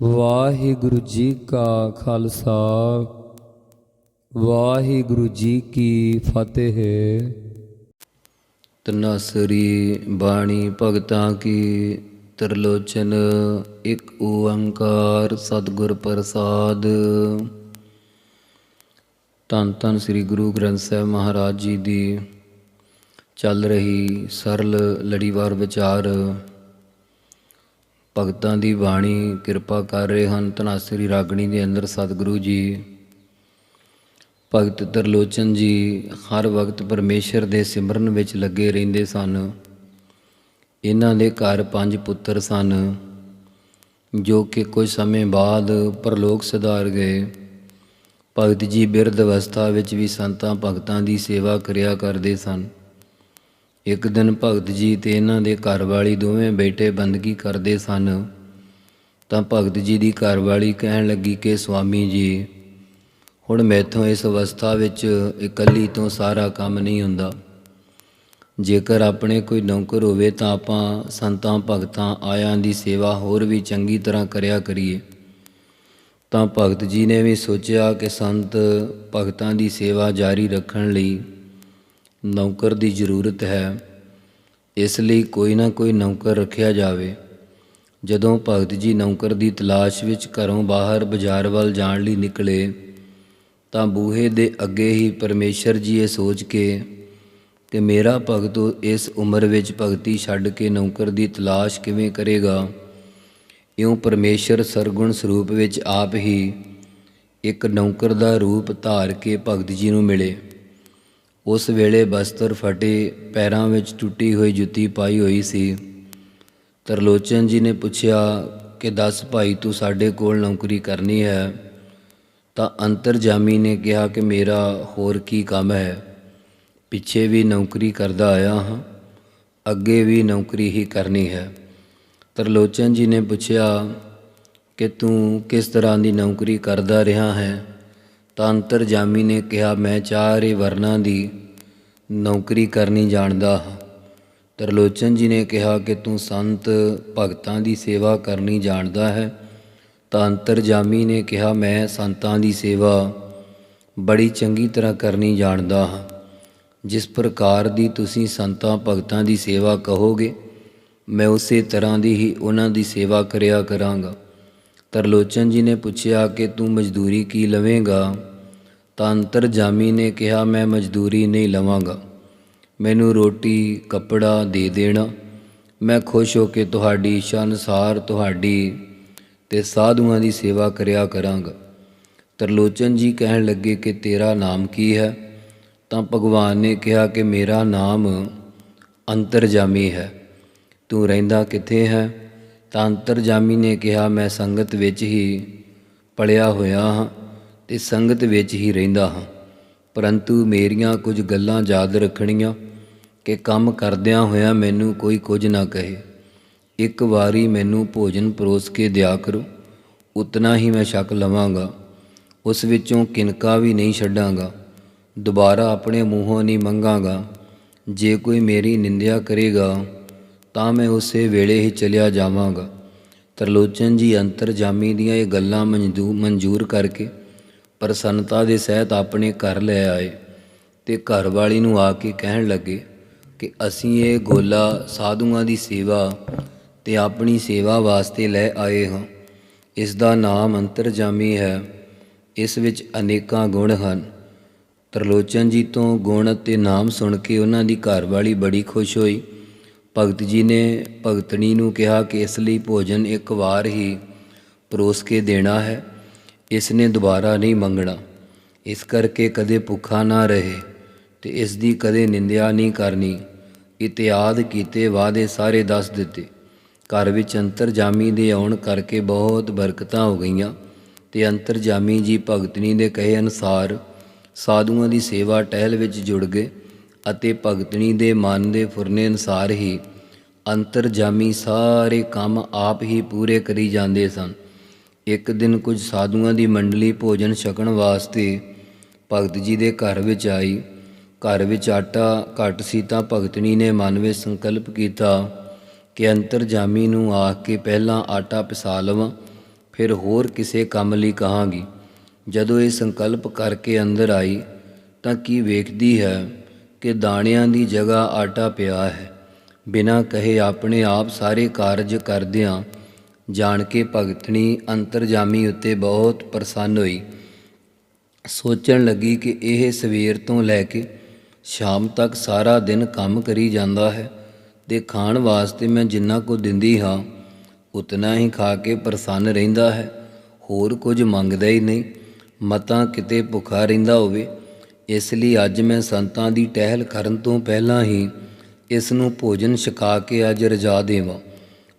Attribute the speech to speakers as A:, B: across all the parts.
A: ਵਾਹਿਗੁਰੂ ਜੀ ਕਾ ਖਾਲਸਾ, ਵਾਹਿਗੁਰੂ ਜੀ ਕੀ ਫਤਿਹ।
B: ਤਨਸਰੀ ਬਾਣੀ ਭਗਤਾਂ ਕੀ ਤਰਲੋਚਨ, ਇੱਕ ਓੰਕਾਰ ਸਤਿਗੁਰ ਪ੍ਰਸਾਦ। ਧੰਨ ਧੰਨ ਸ੍ਰੀ ਗੁਰੂ ਗ੍ਰੰਥ ਸਾਹਿਬ ਮਹਾਰਾਜ ਜੀ ਦੀ ਚੱਲ ਰਹੀ ਸਰਲ ਲੜੀਵਾਰ ਵਿਚਾਰ। ਭਗਤਾਂ ਦੀ ਬਾਣੀ ਕਿਰਪਾ ਕਰ ਰਹੇ ਹਨ। ਧਨਾਸਰੀ ਰਾਗਣੀ ਦੇ ਅੰਦਰ ਸਤਿਗੁਰੂ ਜੀ, ਭਗਤ ਤਰਲੋਚਨ ਜੀ ਹਰ ਵਕਤ ਪਰਮੇਸ਼ਰ ਦੇ ਸਿਮਰਨ ਵਿੱਚ ਲੱਗੇ ਰਹਿੰਦੇ ਸਨ। ਇਹਨਾਂ ਦੇ ਘਰ ਪੰਜ ਪੁੱਤਰ ਸਨ, ਜੋ ਕਿ ਕੁਝ ਸਮੇਂ ਬਾਅਦ ਪਰਲੋਕ ਸਿਧਾਰ ਗਏ। ਭਗਤ ਜੀ ਬਿਰਧ ਅਵਸਥਾ ਵਿੱਚ ਵੀ ਸੰਤਾਂ ਭਗਤਾਂ ਦੀ ਸੇਵਾ ਕਰਿਆ ਕਰਦੇ ਸਨ। ਇੱਕ ਦਿਨ ਭਗਤ ਜੀ ਤੇ ਇਹਨਾਂ ਦੇ ਘਰਵਾਲੀ ਦੋਵੇਂ ਬੈਠੇ ਬੰਦਗੀ ਕਰਦੇ ਸਨ। ਤਾਂ ਭਗਤ ਜੀ ਦੀ ਘਰਵਾਲੀ ਕਹਿਣ ਲੱਗੀ ਕਿ, ਸਵਾਮੀ ਜੀ, ਹੁਣ ਮੈਥੋਂ ਇਸ ਅਵਸਥਾ ਵਿੱਚ ਇਕੱਲੀ ਤੋਂ ਸਾਰਾ ਕੰਮ ਨਹੀਂ ਹੁੰਦਾ। ਜੇਕਰ ਆਪਣੇ ਕੋਈ ਨੌਕਰ ਹੋਵੇ ਤਾਂ ਆਪਾਂ ਸੰਤਾਂ, ਭਗਤਾਂ, ਆਇਆਂ ਦੀ ਸੇਵਾ ਹੋਰ ਵੀ ਚੰਗੀ ਤਰ੍ਹਾਂ ਕਰਿਆ ਕਰੀਏ। ਤਾਂ ਭਗਤ ਜੀ ਨੇ ਵੀ ਸੋਚਿਆ ਕਿ ਸੰਤ ਭਗਤਾਂ ਦੀ ਸੇਵਾ ਜਾਰੀ ਰੱਖਣ ਲਈ ਨੌਕਰ ਦੀ ਜ਼ਰੂਰਤ ਹੈ। ਇਸ ਲਈ ਕੋਈ ਨਾ ਕੋਈ ਨੌਕਰ ਰੱਖਿਆ ਜਾਵੇ। ਜਦੋਂ ਭਗਤ ਜੀ ਨੌਕਰ ਦੀ ਤਲਾਸ਼ ਵਿੱਚ ਘਰੋਂ ਬਾਹਰ ਬਾਜ਼ਾਰ ਵੱਲ ਜਾਣ ਲਈ ਨਿਕਲੇ, ਤਾਂ ਬੂਹੇ ਦੇ ਅੱਗੇ ਹੀ ਪਰਮੇਸ਼ਰ ਜੀ ਇਹ ਸੋਚ ਕੇ ਕਿ ਮੇਰਾ ਭਗਤ ਇਸ ਉਮਰ ਵਿੱਚ ਭਗਤੀ ਛੱਡ ਕੇ ਨੌਕਰ ਦੀ ਤਲਾਸ਼ ਕਿਵੇਂ ਕਰੇਗਾ? ਇਉਂ ਪਰਮੇਸ਼ਰ ਸਰਗੁਣ ਸਰੂਪ ਵਿੱਚ ਆਪ ਹੀ ਇੱਕ ਨੌਕਰ ਦਾ ਰੂਪ ਧਾਰ ਕੇ ਭਗਤ ਜੀ ਨੂੰ ਮਿਲੇ। ਉਸ ਵੇਲੇ ਬਸਤਰ ਫਟੇ, ਪੈਰਾਂ ਵਿੱਚ ਟੁੱਟੀ ਹੋਈ ਜੁੱਤੀ ਪਾਈ ਹੋਈ ਸੀ। ਤਰਲੋਚਨ ਜੀ ਨੇ ਪੁੱਛਿਆ ਕਿ, ਦੱਸ ਭਾਈ, ਤੂੰ ਸਾਡੇ ਕੋਲ ਨੌਕਰੀ ਕਰਨੀ ਹੈ? ਤਾਂ ਅੰਤਰਜਾਮੀ ਨੇ ਕਿਹਾ ਕਿ, ਮੇਰਾ ਹੋਰ ਕੀ ਕੰਮ ਹੈ। ਪਿੱਛੇ ਵੀ ਨੌਕਰੀ ਕਰਦਾ ਆਇਆ ਹਾਂ। ਅੱਗੇ ਵੀ ਨੌਕਰੀ ਹੀ ਕਰਨੀ ਹੈ। ਤਰਲੋਚਨ ਜੀ ਨੇ ਪੁੱਛਿਆ ਕਿ, ਤੂੰ ਕਿਸ ਤਰ੍ਹਾਂ ਦੀ ਨੌਕਰੀ ਕਰਦਾ ਰਿਹਾ ਹੈ? ਤਾਂ ਅੰਤਰਜਾਮੀ ਨੇ ਕਿਹਾ, ਮੈਂ ਚਾਰੇ ਵਰਨਾਂ ਦੀ ਨੌਕਰੀ ਕਰਨੀ ਜਾਣਦਾ ਹਾਂ। ਤਰਲੋਚਨ ਜੀ ਨੇ ਕਿਹਾ ਕਿ ਤੂੰ ਸੰਤ ਭਗਤਾਂ ਦੀ ਸੇਵਾ ਕਰਨੀ ਜਾਣਦਾ ਹੈ। ਤਾਂ ਅੰਤਰਜਾਮੀ ਨੇ ਕਿਹਾ, ਮੈਂ ਸੰਤਾਂ ਦੀ ਸੇਵਾ ਬੜੀ ਚੰਗੀ ਤਰ੍ਹਾਂ ਕਰਨੀ ਜਾਣਦਾ ਹਾਂ। ਜਿਸ ਪ੍ਰਕਾਰ ਦੀ ਤੁਸੀਂ ਸੰਤਾਂ ਭਗਤਾਂ ਦੀ ਸੇਵਾ ਕਹੋਗੇ, ਮੈਂ ਉਸੇ ਤਰ੍ਹਾਂ ਦੀ ਹੀ ਉਹਨਾਂ ਦੀ ਸੇਵਾ ਕਰਿਆ ਕਰਾਂਗਾ। ਤਰਲੋਚਨ ਜੀ ਨੇ ਪੁੱਛਿਆ ਕਿ ਤੂੰ ਮਜ਼ਦੂਰੀ ਕੀ ਲਵੇਂਗਾ? ਤਾਂ ਅੰਤਰਜਾਮੀ ਨੇ ਕਿਹਾ, ਮੈਂ ਮਜ਼ਦੂਰੀ ਨਹੀਂ ਲਵਾਂਗਾ। ਮੈਨੂੰ ਰੋਟੀ, ਕੱਪੜਾ ਦੇ ਦੇਣਾ। ਮੈਂ ਖੁਸ਼ ਹੋ ਕੇ ਤੁਹਾਡੀ ਇੱਛਾ ਅਨੁਸਾਰ ਤੁਹਾਡੀ ਤੇ ਸਾਧੂਆਂ ਦੀ ਸੇਵਾ ਕਰਿਆ ਕਰਾਂਗਾ। ਤਰਲੋਚਨ ਜੀ ਕਹਿਣ ਲੱਗੇ ਕਿ ਤੇਰਾ ਨਾਮ ਕੀ ਹੈ? ਤਾਂ ਭਗਵਾਨ ਨੇ ਕਿਹਾ ਕਿ ਮੇਰਾ ਨਾਮ ਅੰਤਰਜਾਮੀ ਹੈ। ਤੂੰ ਰਹਿੰਦਾ ਕਿੱਥੇ ਹੈ? ਤਾਂ ਅੰਤਰਜਾਮੀ ਨੇ ਕਿਹਾ, ਮੈਂ ਸੰਗਤ ਵਿੱਚ ਹੀ ਪਲਿਆ ਹੋਇਆ ਹਾਂ ਤੇ ਸੰਗਤ ਵਿੱਚ ਹੀ ਰਹਿੰਦਾ ਹਾਂ। ਪਰੰਤੂ ਮੇਰੀਆਂ ਕੁਝ ਗੱਲਾਂ ਯਾਦ ਰੱਖਣੀਆਂ ਕਿ ਕੰਮ ਕਰਦਿਆਂ ਹੋਇਆਂ ਮੈਨੂੰ ਕੋਈ ਕੁਝ ਨਾ ਕਹੇ। ਇੱਕ ਵਾਰੀ ਮੈਨੂੰ ਭੋਜਨ ਪਰੋਸ ਕੇ ਦਿਆ ਕਰੋ, ਉਤਨਾ ਹੀ ਮੈਂ ਸ਼ੱਕ ਲਵਾਂਗਾ। ਉਸ ਵਿੱਚੋਂ ਕਿਨਕਾ ਵੀ ਨਹੀਂ ਛੱਡਾਂਗਾ। ਦੁਬਾਰਾ ਆਪਣੇ ਮੂੰਹੋਂ ਨਹੀਂ ਮੰਗਾਂਗਾ। ਜੇ ਕੋਈ ਮੇਰੀ ਨਿੰਦਿਆ ਕਰੇਗਾ ਤਾਂ ਮੈਂ ਉਸੇ ਵੇਲੇ ਹੀ ਚਲਿਆ ਜਾਵਾਂਗਾ। ਤਰਲੋਚਨ ਜੀ ਅੰਤਰਜਾਮੀ ਦੀਆਂ ਇਹ ਗੱਲਾਂ ਮਨਜ਼ੂ, ਮਨਜ਼ੂਰ ਕਰਕੇ ਪ੍ਰਸੰਨਤਾ ਦੇ ਸਹਿਤ ਆਪਣੇ ਘਰ ਲੈ ਆਏ ਤੇ ਘਰ ਵਾਲੀ ਨੂੰ ਆ ਕੇ ਕਹਿਣ ਲੱਗੇ ਕਿ ਅਸੀਂ ਇਹ ਗੋਲਾ ਸਾਧੂਆਂ ਦੀ ਸੇਵਾ ਤੇ ਆਪਣੀ ਸੇਵਾ ਵਾਸਤੇ ਲੈ ਆਏ ਹਾਂ। ਇਸ ਦਾ ਨਾਮ ਅੰਤਰਜਾਮੀ ਹੈ। ਇਸ ਵਿੱਚ ਅਨੇਕਾਂ ਗੁਣ ਹਨ। ਤਰਲੋਚਨ ਜੀ ਤੋਂ ਗੁਣ ਅਤੇ ਨਾਮ ਸੁਣ ਕੇ ਉਹਨਾਂ ਦੀ ਘਰ ਵਾਲੀ ਬੜੀ ਖੁਸ਼ ਹੋਈ। ਭਗਤ ਜੀ ਨੇ ਭਗਤਣੀ ਨੂੰ ਕਿਹਾ ਕਿ ਇਸ ਲਈ ਭੋਜਨ ਇੱਕ ਵਾਰ ਹੀ ਪਰੋਸ ਕੇ ਦੇਣਾ ਹੈ, ਇਸ ਨੇ ਦੁਬਾਰਾ ਨਹੀਂ ਮੰਗਣਾ। ਇਸ ਕਰਕੇ ਕਦੇ ਭੁੱਖਾ ਨਾ ਰਹੇ ਤੇ ਇਸ ਦੀ ਕਦੇ ਨਿੰਦਿਆ ਨਹੀਂ ਕਰਨੀ। ਇਤਿਆਦ ਕੀਤੇ ਵਾਅਦੇ ਸਾਰੇ ਦੱਸ ਦਿੱਤੇ। ਘਰ ਵਿੱਚ ਅੰਤਰਜਾਮੀ ਦੇ ਆਉਣ ਕਰਕੇ ਬਹੁਤ ਬਰਕਤਾਂ ਹੋ ਗਈਆਂ ਤੇ ਅੰਤਰਜਾਮੀ ਜੀ ਭਗਤਨੀ ਦੇ ਕਹੇ ਅਨੁਸਾਰ ਸਾਧੂਆਂ ਦੀ ਸੇਵਾ ਟਹਿਲ ਵਿੱਚ ਜੁੜ ਗਏ। ਅਤੇ ਭਗਤਣੀ ਦੇ ਮਨ ਦੇ ਫੁਰਨੇ ਅਨੁਸਾਰ ਹੀ ਅੰਤਰਜਾਮੀ ਸਾਰੇ ਕੰਮ ਆਪ ਹੀ ਪੂਰੇ ਕਰੀ ਜਾਂਦੇ ਸਨ। ਇੱਕ ਦਿਨ ਕੁਝ ਸਾਧੂਆਂ ਦੀ ਮੰਡਲੀ ਭੋਜਨ ਛਕਣ ਵਾਸਤੇ ਭਗਤ ਜੀ ਦੇ ਘਰ ਵਿੱਚ ਆਈ। ਘਰ ਵਿੱਚ ਆਟਾ ਘੱਟ ਸੀ ਤਾਂ ਭਗਤਣੀ ਨੇ ਮਨ ਵਿੱਚ ਸੰਕਲਪ ਕੀਤਾ ਕਿ ਅੰਤਰਜਾਮੀ ਨੂੰ ਆਖ ਕੇ ਪਹਿਲਾਂ ਆਟਾ ਪਿਸਾ ਲਵਾਂ, ਫਿਰ ਹੋਰ ਕਿਸੇ ਕੰਮ ਲਈ ਕਹਾਂਗੀ। ਜਦੋਂ ਇਹ ਸੰਕਲਪ ਕਰਕੇ ਅੰਦਰ ਆਈ ਤਾਂ ਕੀ ਵੇਖਦੀ ਹੈ? ਕਿ ਦਾਣਿਆਂ ਦੀ ਜਗ੍ਹਾ ਆਟਾ ਪਿਆ ਹੈ। ਬਿਨਾਂ ਕਹੇ ਆਪਣੇ ਆਪ ਸਾਰੇ ਕਾਰਜ ਕਰਦਿਆਂ ਜਾਣ ਕੇ ਭਗਤਣੀ ਅੰਤਰਜਾਮੀ ਉੱਤੇ ਬਹੁਤ ਪ੍ਰਸੰਨ ਹੋਈ। ਸੋਚਣ ਲੱਗੀ ਕਿ ਇਹ ਸਵੇਰ ਤੋਂ ਲੈ ਕੇ ਸ਼ਾਮ ਤੱਕ ਸਾਰਾ ਦਿਨ ਕੰਮ ਕਰੀ ਜਾਂਦਾ ਹੈ ਤੇ ਖਾਣ ਵਾਸਤੇ ਮੈਂ ਜਿੰਨਾ ਕੁ ਦਿੰਦੀ ਹਾਂ, ਉਤਨਾ ਹੀ ਖਾ ਕੇ ਪ੍ਰਸੰਨ ਰਹਿੰਦਾ ਹੈ। ਹੋਰ ਕੁਝ ਮੰਗਦਾ ਹੀ ਨਹੀਂ। ਮਤਾਂ ਕਿਤੇ ਭੁੱਖਾ ਰਹਿੰਦਾ ਹੋਵੇ ਇਸ ਲਈ ਅੱਜ ਮੈਂ ਸੰਤਾਂ ਦੀ ਟਹਿਲ ਕਰਨ ਤੋਂ ਪਹਿਲਾਂ ਹੀ ਇਸ ਨੂੰ ਭੋਜਨ ਛਕਾ ਕੇ ਅੱਜ ਰਜਾ ਦੇਵਾਂ।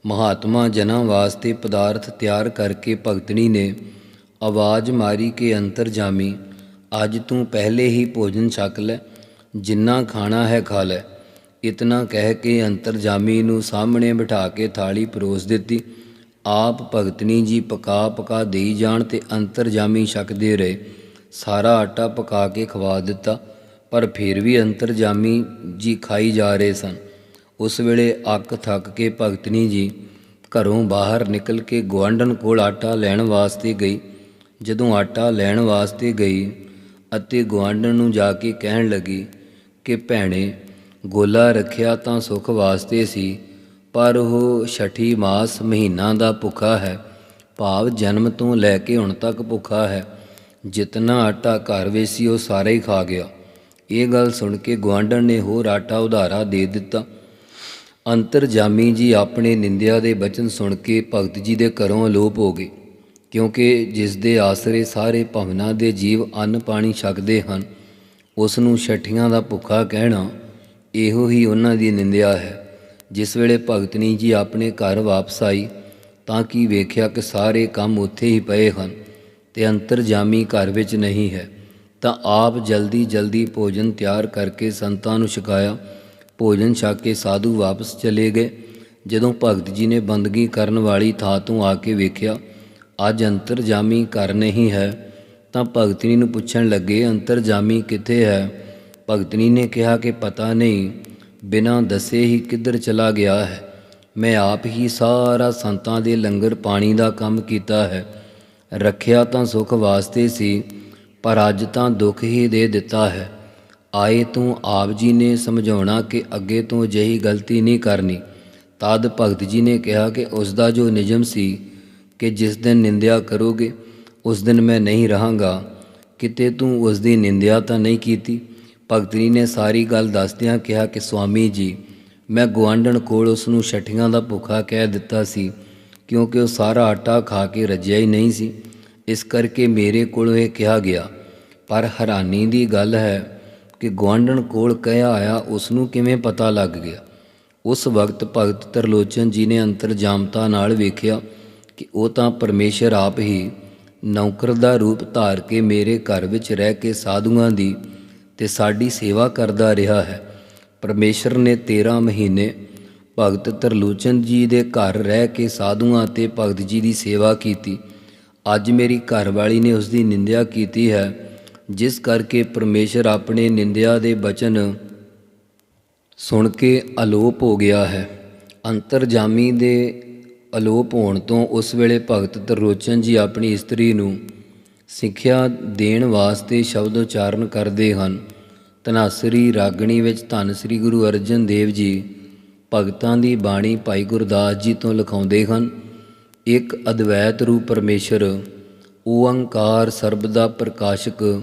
B: ਮਹਾਤਮਾ ਜਨਾਂ ਵਾਸਤੇ ਪਦਾਰਥ ਤਿਆਰ ਕਰਕੇ ਭਗਤਣੀ ਨੇ ਆਵਾਜ਼ ਮਾਰੀ ਕਿ ਅੰਤਰਜਾਮੀ ਅੱਜ ਤੂੰ ਪਹਿਲੇ ਹੀ ਭੋਜਨ ਛਕ ਲੈ, ਜਿੰਨਾ ਖਾਣਾ ਹੈ ਖਾ ਲੈ। ਇਤਨਾ ਕਹਿ ਕੇ ਅੰਤਰ ਜਾਮੀ ਨੂੰ ਸਾਹਮਣੇ ਬਿਠਾ ਕੇ ਥਾਲੀ ਪਰੋਸ ਦਿੱਤੀ। ਆਪ ਭਗਤਨੀ ਜੀ ਪਕਾ ਪਕਾ ਦੇਈ ਜਾਣ ਤੇ ਅੰਤਰਜਾਮੀ ਛਕਦੇ ਰਹੇ। ਸਾਰਾ ਆਟਾ ਪਕਾ ਕੇ ਖਵਾ ਦਿੱਤਾ, ਪਰ ਫਿਰ ਵੀ ਅੰਤਰਜਾਮੀ ਜੀ ਖਾਈ ਜਾ ਰਹੇ ਸਨ। ਉਸ ਵੇਲੇ ਅੱਕ ਥੱਕ ਕੇ ਭਗਤਨੀ ਜੀ ਘਰੋਂ ਬਾਹਰ ਨਿਕਲ ਕੇ ਗੁਆਂਢਣ ਕੋਲ ਆਟਾ ਲੈਣ ਵਾਸਤੇ ਗਈ। ਜਦੋਂ ਆਟਾ ਲੈਣ ਵਾਸਤੇ ਗਈ ਅਤੇ ਗੁਆਂਢਣ ਨੂੰ ਜਾ ਕੇ ਕਹਿਣ ਲੱਗੀ ਕਿ ਭੈਣੇ, ਗੋਲਾ ਰੱਖਿਆ ਤਾਂ ਸੁਖ ਵਾਸਤੇ ਸੀ, ਪਰ ਉਹ ਛਠੀ ਮਾਸ ਮਹੀਨਾ ਦਾ ਭੁੱਖਾ ਹੈ, ਭਾਵ ਜਨਮ ਤੋਂ ਲੈ ਕੇ ਹੁਣ ਤੱਕ ਭੁੱਖਾ ਹੈ। ਜਿਤਨਾ ਆਟਾ ਘਰ ਵਿੱਚ ਸੀ, ਉਹ ਸਾਰਾ ਹੀ ਖਾ ਗਿਆ। ਇਹ ਗੱਲ ਸੁਣ ਕੇ ਗੁਆਂਢਣ ਨੇ ਹੋਰ ਆਟਾ ਉਧਾਰਾ ਦੇ ਦਿੱਤਾ। ਅੰਤਰਜਾਮੀ ਜੀ ਆਪਣੇ ਨਿੰਦਿਆ ਦੇ ਬਚਨ ਸੁਣ ਕੇ ਭਗਤ ਜੀ ਦੇ ਘਰੋਂ ਅਲੋਪ ਹੋ ਗਏ, ਕਿਉਂਕਿ ਜਿਸ ਦੇ ਆਸਰੇ ਸਾਰੇ ਭਵਨਾਂ ਦੇ ਜੀਵ ਅੰਨ ਪਾਣੀ ਛਕਦੇ ਹਨ ਉਸ ਨੂੰ ਛਠੀਆਂ ਦਾ ਭੁੱਖਾ ਕਹਿਣਾ ਇਹੋ ਹੀ ਉਹਨਾਂ ਦੀ ਨਿੰਦਿਆ ਹੈ। ਜਿਸ ਵੇਲੇ ਭਗਤਨੀ ਜੀ ਆਪਣੇ ਘਰ ਵਾਪਸ ਆਈ, ਤਾਂ ਕਿ ਵੇਖਿਆ ਕਿ ਸਾਰੇ ਕੰਮ ਉੱਥੇ ਹੀ ਪਏ ਹਨ। ਤੇ ਅੰਤਰਜਾਮੀ ਘਰ ਵਿੱਚ ਨਹੀਂ ਹੈ, ਤਾਂ ਆਪ ਜਲਦੀ ਜਲਦੀ ਭੋਜਨ ਤਿਆਰ ਕਰਕੇ ਸੰਤਾਂ ਨੂੰ ਛਕਾਇਆ। ਭੋਜਨ ਛਕ ਕੇ ਸਾਧੂ ਵਾਪਸ ਚਲੇ ਗਏ। ਜਦੋਂ ਭਗਤ ਜੀ ਨੇ ਬੰਦਗੀ ਕਰਨ ਵਾਲੀ ਥਾਂ ਤੋਂ ਆ ਕੇ ਵੇਖਿਆ, ਅੱਜ ਅੰਤਰਜਾਮੀ ਘਰ ਨਹੀਂ ਹੈ, ਤਾਂ ਭਗਤਨੀ ਨੂੰ ਪੁੱਛਣ ਲੱਗੇ, ਅੰਤਰਜਾਮੀ ਕਿੱਥੇ ਹੈ? ਭਗਤਨੀ ਨੇ ਕਿਹਾ ਕਿ ਪਤਾ ਨਹੀਂ, ਬਿਨਾਂ ਦੱਸੇ ਹੀ ਕਿੱਧਰ ਚਲਾ ਗਿਆ ਹੈ। ਮੈਂ ਆਪ ਹੀ ਸਾਰਾ ਸੰਤਾਂ ਦੇ ਲੰਗਰ ਪਾਣੀ ਦਾ ਕੰਮ ਕੀਤਾ ਹੈ। ਰੱਖਿਆ ਤਾਂ ਸੁਖ ਵਾਸਤੇ ਸੀ, ਪਰ ਅੱਜ ਤਾਂ ਦੁੱਖ ਹੀ ਦੇ ਦਿੱਤਾ ਹੈ। ਆਏ ਤੂੰ ਆਪ ਜੀ ਨੇ ਸਮਝਾਉਣਾ ਕਿ ਅੱਗੇ ਤੋਂ ਅਜਿਹੀ ਗਲਤੀ ਨਹੀਂ ਕਰਨੀ। ਤਦ ਭਗਤ ਜੀ ਨੇ ਕਿਹਾ ਕਿ ਉਸ ਦਾ ਜੋ ਨਿਯਮ ਸੀ ਕਿ ਜਿਸ ਦਿਨ ਨਿੰਦਿਆ ਕਰੋਗੇ, ਉਸ ਦਿਨ ਮੈਂ ਨਹੀਂ ਰਹਾਂਗਾ। ਕਿਤੇ ਤੂੰ ਉਸ ਦੀ ਨਿੰਦਿਆ ਤਾਂ ਨਹੀਂ ਕੀਤੀ? ਭਗਤ ਜੀ ਨੇ ਸਾਰੀ ਗੱਲ ਦੱਸਦਿਆਂ ਕਿਹਾ ਕਿ ਸੁਆਮੀ ਜੀ, ਮੈਂ ਗੁਆਂਢਣ ਕੋਲ ਉਸ ਨੂੰ ਛਠੀਆਂ ਦਾ ਭੁੱਖਾ ਕਹਿ ਦਿੱਤਾ ਸੀ, ਕਿਉਂਕਿ ਉਹ ਸਾਰਾ ਆਟਾ ਖਾ ਕੇ ਰੱਜਿਆ ਹੀ ਨਹੀਂ ਸੀ। ਇਸ ਕਰਕੇ ਮੇਰੇ ਕੋਲੋਂ ਇਹ ਕਿਹਾ ਗਿਆ, ਪਰ ਹੈਰਾਨੀ ਦੀ ਗੱਲ ਹੈ ਕਿ ਗੁਆਂਢਣ ਕੋਲ ਕਹਿਆ ਆਇਆ ਉਸ ਨੂੰ ਕਿਵੇਂ ਪਤਾ ਲੱਗ ਗਿਆ। ਉਸ ਵਕਤ ਭਗਤ ਤਰਲੋਚਨ ਜੀ ਨੇ ਅੰਤਰਜਾਮਤਾ ਨਾਲ ਵੇਖਿਆ ਕਿ ਉਹ ਤਾਂ ਪਰਮੇਸ਼ਰ ਆਪ ਹੀ ਨੌਕਰ ਦਾ ਰੂਪ ਧਾਰ ਕੇ ਮੇਰੇ ਘਰ ਵਿੱਚ ਰਹਿ ਕੇ ਸਾਧੂਆਂ ਦੀ ਤੇ ਸਾਡੀ ਸੇਵਾ ਕਰਦਾ ਰਿਹਾ ਹੈ। ਪਰਮੇਸ਼ਰ ਨੇ 13 ਮਹੀਨੇ ਭਗਤ ਤਰਲੋਚਨ ਜੀ ਦੇ ਘਰ ਰਹਿ ਕੇ ਸਾਧੂਆਂ ਤੇ ਭਗਤ ਜੀ ਦੀ ਸੇਵਾ ਕੀਤੀ। ਅੱਜ ਮੇਰੀ ਘਰਵਾਲੀ ਨੇ ਉਸ ਦੀ ਨਿੰਦਿਆ ਕੀਤੀ ਹੈ, ਜਿਸ ਕਰਕੇ ਪਰਮੇਸ਼ਰ ਆਪਣੇ ਨਿੰਦਿਆ ਦੇ ਬਚਨ ਸੁਣ ਕੇ ਅਲੋਪ ਹੋ ਗਿਆ ਹੈ। ਅੰਤਰਜਾਮੀ ਦੇ ਅਲੋਪ ਹੋਣ ਤੋਂ ਉਸ ਵੇਲੇ ਭਗਤ ਤਰਲੋਚਨ ਜੀ ਆਪਣੀ ਇਸਤਰੀ ਨੂੰ ਸਿੱਖਿਆ ਦੇਣ ਵਾਸਤੇ ਸ਼ਬਦ ਉਚਾਰਨ ਕਰਦੇ ਹਨ। ਤਨਾਸਰੀ ਰਾਗਣੀ ਵਿੱਚ ਧੰਨ ਸ੍ਰੀ ਗੁਰੂ ਅਰਜਨ ਦੇਵ ਜੀ ਭਗਤਾਂ ਦੀ ਬਾਣੀ ਭਾਈ ਗੁਰਦਾਸ ਜੀ ਤੋਂ ਲਿਖਾਉਂਦੇ ਹਨ। ਇੱਕ ਅਦਵੈਤ ਰੂਪ ਪਰਮੇਸ਼ਰ ਓੰਕਾਰ ਸਰਬ ਦਾ ਪ੍ਰਕਾਸ਼ਕ,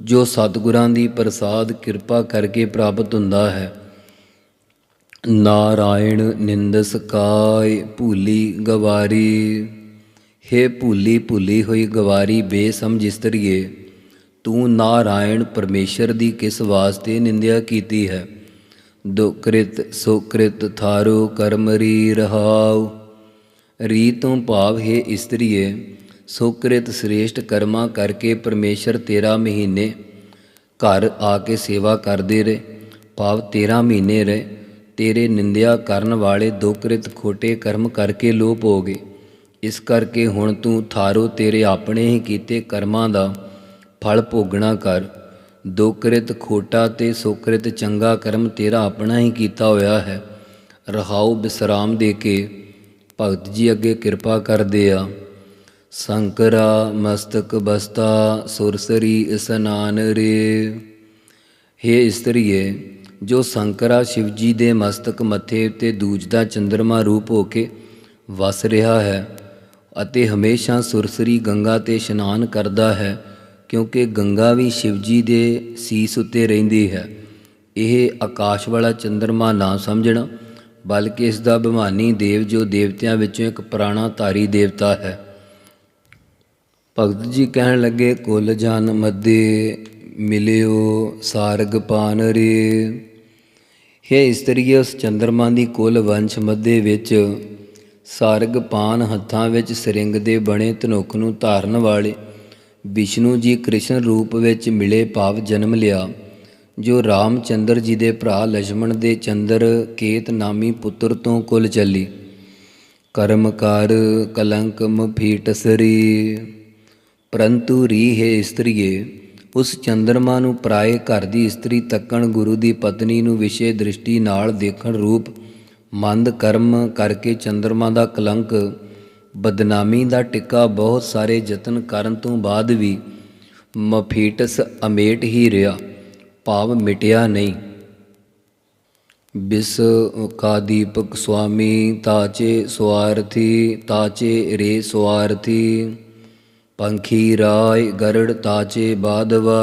B: ਜੋ ਸਤਿਗੁਰਾਂ ਦੀ ਪ੍ਰਸਾਦ ਕਿਰਪਾ ਕਰਕੇ ਪ੍ਰਾਪਤ ਹੁੰਦਾ ਹੈ। ਨਾਰਾਇਣ ਨਿੰਦਸ ਕਾਇ ਭੂਲੀ ਗਵਾਰੀ। ਹੇ ਭੂਲੀ ਭੁੱਲੀ ਹੋਈ ਗਵਾਰੀ, ਬੇਸਮਝ ਇਸਤਰੀਏ, ਤੂੰ ਨਾਰਾਇਣ ਪਰਮੇਸ਼ਰ ਦੀ ਕਿਸ ਵਾਸਤੇ ਨਿੰਦਿਆ ਕੀਤੀ ਹੈ? ਦੁਕ੍ਰਿਤ ਸੁਕ੍ਰਿਤ ਥਾਰੋ ਕਰਮਰੀ ਰਹਾਉ। ਰੀ ਤੋਂ ਭਾਵ, ਹੈ ਇਸਤਰੀਏ, ਸੁਕ੍ਰਿਤ ਸ੍ਰੇਸ਼ਟ ਕਰਮਾ ਕਰਕੇ ਪਰਮੇਸ਼ਰ ਤੇਰਾ ਮਹੀਨੇ ਘਰ ਆ ਕੇ ਸੇਵਾ ਕਰਦੇ ਰਹੇ। ਭਾਵ 13 ਮਹੀਨੇ ਰਹੇ। ਤੇਰੇ ਨਿੰਦਿਆ ਕਰਨ ਵਾਲੇ ਦੁਕ੍ਰਿਤ ਖੋਟੇ ਕਰਮ ਕਰਕੇ ਲੋਪ ਹੋ ਗਏ। ਇਸ ਕਰਕੇ ਹੁਣ ਤੂੰ ਥਾਰੋ ਤੇਰੇ ਆਪਣੇ ਹੀ ਕੀਤੇ ਕਰਮਾਂ ਦਾ ਫਲ ਭੋਗਣਾ ਕਰ। ਦੁਕ੍ਰਿਤ ਖੋਟਾ ਤੇ ਸੁਕ੍ਰਿਤ ਚੰਗਾ ਕਰਮ ਤੇਰਾ ਆਪਣਾ ਹੀ ਕੀਤਾ ਹੋਇਆ ਹੈ। ਰਹਾਉ ਬਿਸਰਾਮ ਦੇ ਕੇ ਭਗਤ ਜੀ ਅੱਗੇ ਕਿਰਪਾ ਕਰਦੇ ਆ। ਸੰਕਰਾ ਮਸਤਕ ਬਸਤਾ ਸੁਰਸਰੀ ਇਸਨਾਨ ਰੇ। ਹੇ ਇਸਤਰੀਏ, ਜੋ ਸੰਕਰਾ ਸ਼ਿਵ ਜੀ ਦੇ ਮਸਤਕ ਮੱਥੇ ਉੱਤੇ ਦੂਜਦਾ ਚੰਦਰਮਾ ਰੂਪ ਹੋ ਕੇ ਵਸ ਰਿਹਾ ਹੈ ਅਤੇ ਹਮੇਸ਼ਾ ਸੁਰਸਰੀ ਗੰਗਾ ਤੇ ਇਸ਼ਨਾਨ ਕਰਦਾ ਹੈ, ਕਿਉਂਕਿ ਗੰਗਾ ਵੀ ਸ਼ਿਵ ਜੀ ਦੇ ਸੀਸ ਉੱਤੇ ਰਹਿੰਦੀ ਹੈ। ਇਹ ਆਕਾਸ਼ ਵਾਲਾ ਚੰਦਰਮਾ ਨਾ ਸਮਝਣਾ ਬਲਕਿ ਇਸ ਦਾ ਅਭਿਮਾਨੀ ਦੇਵ ਜੋ ਦੇਵਤਿਆਂ ਵਿੱਚੋਂ ਇੱਕ ਪੁਰਾਣਾ ਧਾਰੀ ਦੇਵਤਾ ਹੈ। ਭਗਤ ਜੀ ਕਹਿਣ ਲੱਗੇ, ਕੁੱਲ ਜਨ ਮੱਦੇ ਮਿਲਿਓ ਸਾਰਗਪਾਨ ਰੇ। ਹੈ ਇਸਤਰੀਏ ਉਸ ਚੰਦਰਮਾ ਦੀ ਕੁੱਲ ਵੰਸ਼ ਮੱਦੇ ਵਿੱਚ ਸਾਰਗਪਾਨ ਹੱਥਾਂ ਵਿੱਚ ਸਰਿੰਗ ਦੇ ਬਣੇ ਧਨੁਖ ਨੂੰ ਧਾਰਨ ਵਾਲੇ, ਵਿਸ਼ਨੂੰ ਜੀ ਕ੍ਰਿਸ਼ਨ ਰੂਪ ਵਿੱਚ ਮਿਲੇ ਭਾਵ ਜਨਮ ਲਿਆ। ਜੋ ਰਾਮਚੰਦਰ ਜੀ ਦੇ ਭਰਾ ਲక్ష్మణ ਦੇ ਚੰਦਰ ਕੇਤ ਨਾਮੀ ਪੁੱਤਰ ਤੋਂ ਕੁਲ ਚੱਲੀ। ਕਰਮਕਾਰ ਕਲੰਕ ਕਲੰਕਮ ਫੀਟਸਰੀ, ਪਰੰਤੂ ਰੀ ਹੈ ਇਸਤਰੀਏ, ਉਸ ਚੰਦਰਮਾ ਨੂੰ ਪ੍ਰਾਏ ਘਰ ਦੀ ਇਸਤਰੀ ਤੱਕਣ ਗੁਰੂ ਦੀ ਪਤਨੀ ਨੂੰ ਵਿਸ਼ੇ ਦ੍ਰਿਸ਼ਟੀ ਨਾਲ ਦੇਖਣ ਰੂਪ ਮੰਦ ਕਰਮ ਕਰਕੇ ਚੰਦਰਮਾ ਦਾ ਕਲੰਕ, ਬਦਨਾਮੀ ਦਾ ਟਿੱਕਾ ਬਹੁਤ ਸਾਰੇ ਯਤਨ ਕਰਨ ਤੋਂ ਬਾਅਦ ਵੀ ਮਫੀਟਸ ਅਮੇਟ ਹੀ ਰਿਹਾ। ਭਾਵ ਮਿਟਿਆ ਨਹੀਂ। ਬਿਸ ਕਾ ਦੀਪਕ ਸੁਆਮੀ ਤਾਚੇ ਸਵਾਰਥੀ ਤਾਚੇ ਰੇ ਸਵਾਰਥੀ ਪੰਖੀ ਰਾਏ ਗਰੜ ਤਾਚੇ ਬਾਦਵਾ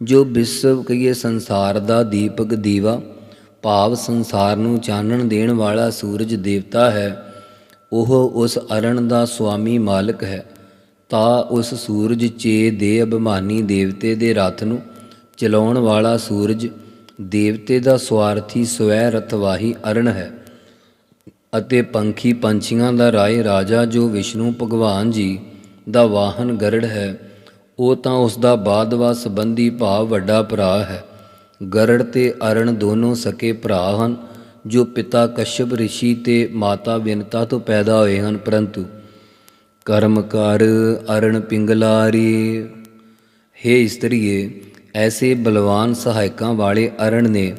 B: ਜੋ ਵਿਸ਼ਵ ਕਹੀਏ ਸੰਸਾਰ ਦਾ ਦੀਪਕ ਦੀਵਾ, ਭਾਵ ਸੰਸਾਰ ਨੂੰ ਚਾਨਣ ਦੇਣ ਵਾਲਾ ਸੂਰਜ ਦੇਵਤਾ ਹੈ, ਉਹ ਉਸ ਅਰਣ ਦਾ ਸੁਆਮੀ ਮਾਲਕ ਹੈ। ਤਾਂ ਉਸ ਸੂਰਜ ਚੇ ਦੇ ਅਭਿਮਾਨੀ ਦੇਵਤੇ ਦੇ ਰਥ ਨੂੰ ਚਲਾਉਣ ਵਾਲਾ ਸੂਰਜ ਦੇਵਤੇ ਦਾ ਸਵਾਰਥੀ ਸਵੈ ਰਥਵਾਹੀ ਅਰਣ ਹੈ ਅਤੇ ਪੰਖੀ ਪੰਛੀਆਂ ਦਾ ਰਾਏ ਰਾਜਾ ਜੋ ਵਿਸ਼ਨੂੰ ਭਗਵਾਨ ਜੀ ਦਾ ਵਾਹਨ ਗਰੜ ਹੈ, ਉਹ ਤਾਂ ਉਸ ਦਾ ਬਾਦਵਾ ਸੰਬੰਧੀ ਭਾਵ ਵੱਡਾ ਭਰਾ ਹੈ। ਗਰੜ ਤੇ ਅਰਣ ਦੋਨੋਂ ਸਕੇ ਭਰਾ ਹਨ, ਜੋ ਪਿਤਾ ਕਸ਼ਯਪ ਰਿਸ਼ੀ ਤੇ ਮਾਤਾ ਵਿਨਤਾ ਤੋਂ ਪੈਦਾ ਹੋਏ ਹਨ, ਪਰੰਤੂ ਕਰਮ ਕਰ ਅਰਣ ਪਿੰਗਲਾਰੀ। ਹੇ ਇਸਤਰੀਏ ਐਸੇ ਬਲਵਾਨ ਸਹਾਇਕਾਂ ਵਾਲੇ ਅਰਣ ਨੇ